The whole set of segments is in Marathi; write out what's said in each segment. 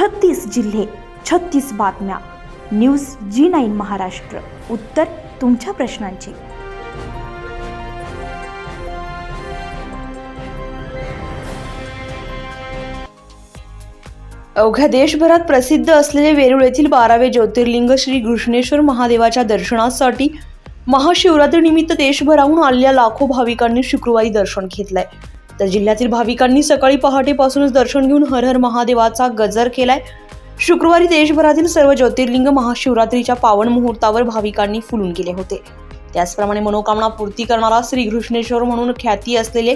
छत्तीस जिल्हे छत्तीस बातम्या. News G nine Maharashtra. उत्तर तुमच्या प्रश्नांची. अवघ्या देशभरात प्रसिद्ध असलेले वेरूळ येथील बारावे ज्योतिर्लिंग श्री घृष्णेश्वर महादेवाच्या दर्शनासाठी महाशिवरात्रीनिमित्त देशभराहून आलेल्या लाखो भाविकांनी शुक्रवारी दर्शन घेतलंय. तर जिल्ह्यातील भाविकांनी सकाळी पहाटेपासूनच दर्शन घेऊन हर हर महादेवाचा गजर केलाय. शुक्रवारी देशभरातील सर्व ज्योतिर्लिंग महाशिवरात्रीच्या पावन मुहूर्तावर भाविकांनी फुलून गेले होते. त्याचप्रमाणे मनोकामना पूर्ती करणारा श्री घृष्णेश्वर म्हणून ख्याती असलेले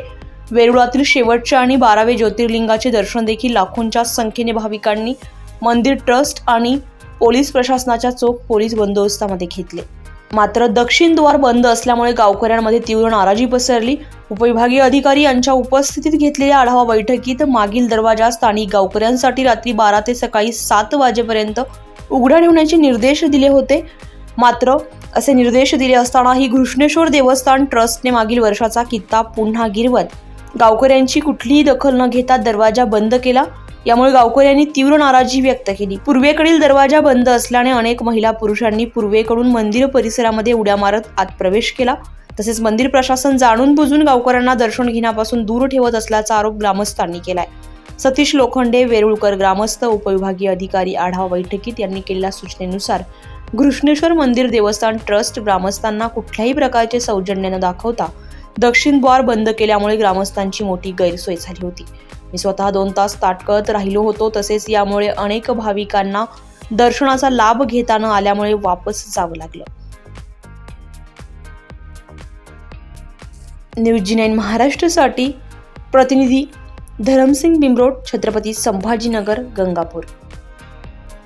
वेरुळातील शेवटचे आणि बारावे ज्योतिर्लिंगाचे दर्शन देखील लाखोंच्या संख्येने भाविकांनी मंदिर ट्रस्ट आणि पोलीस प्रशासनाच्या चोख पोलीस बंदोबस्तामध्ये घेतले. मात्र दक्षिण द्वार बंद असल्यामुळे गावकऱ्यांमध्ये तीव्र नाराजी पसरली. उपविभागीय अधिकारी यांच्या उपस्थितीत घेतलेल्या आढावा बैठकीत मागील दरवाजा स्थानिक गावकऱ्यांसाठी रात्री बारा ते सकाळी सात वाजेपर्यंत उघडा ठेवण्याचे निर्देश दिले होते. मात्र असे निर्देश दिले असतानाही घृष्णेश्वर देवस्थान ट्रस्टने मागील वर्षाचा कित्ता पुन्हा गिरवत गावकऱ्यांची कुठलीही दखल न घेता दरवाजा बंद केला. यामुळे गावकऱ्यांनी तीव्र नाराजी व्यक्त केली. पूर्वेकडील दरवाजा बंद असल्याने अनेक महिला पुरुषांनी पूर्वेकडून मंदिर परिसरामध्ये उड्या मारत आत प्रवेश केला. तसेच मंदिर प्रशासन जाणून बुजून गावकऱ्यांना दर्शन घेण्यापासून दूर ठेवत असल्याचा आरोप ग्रामस्थांनी केलाय. सतीश लोखंडे वेरुळकर ग्रामस्थ उपविभागीय अधिकारी आढावा बैठकीत यांनी केलेल्या सूचनेनुसार घृष्णेश्वर मंदिर देवस्थान ट्रस्ट ग्रामस्थांना कुठल्याही प्रकारचे सौजन्य न दाखवता दक्षिण द्वार बंद केल्यामुळे ग्रामस्थांची मोठी गैरसोय झाली होती. मी स्वतः दोन तास ताटकळत राहिलो होतो तसेच यामुळे अनेक भाविकांना दर्शनाचा लाभ घेता न आल्यामुळे वापस जावं लागलं. न्यूज जी नाईन महाराष्ट्रसाठी प्रतिनिधी धरमसिंग बिमरोड छत्रपती संभाजीनगर गंगापूर.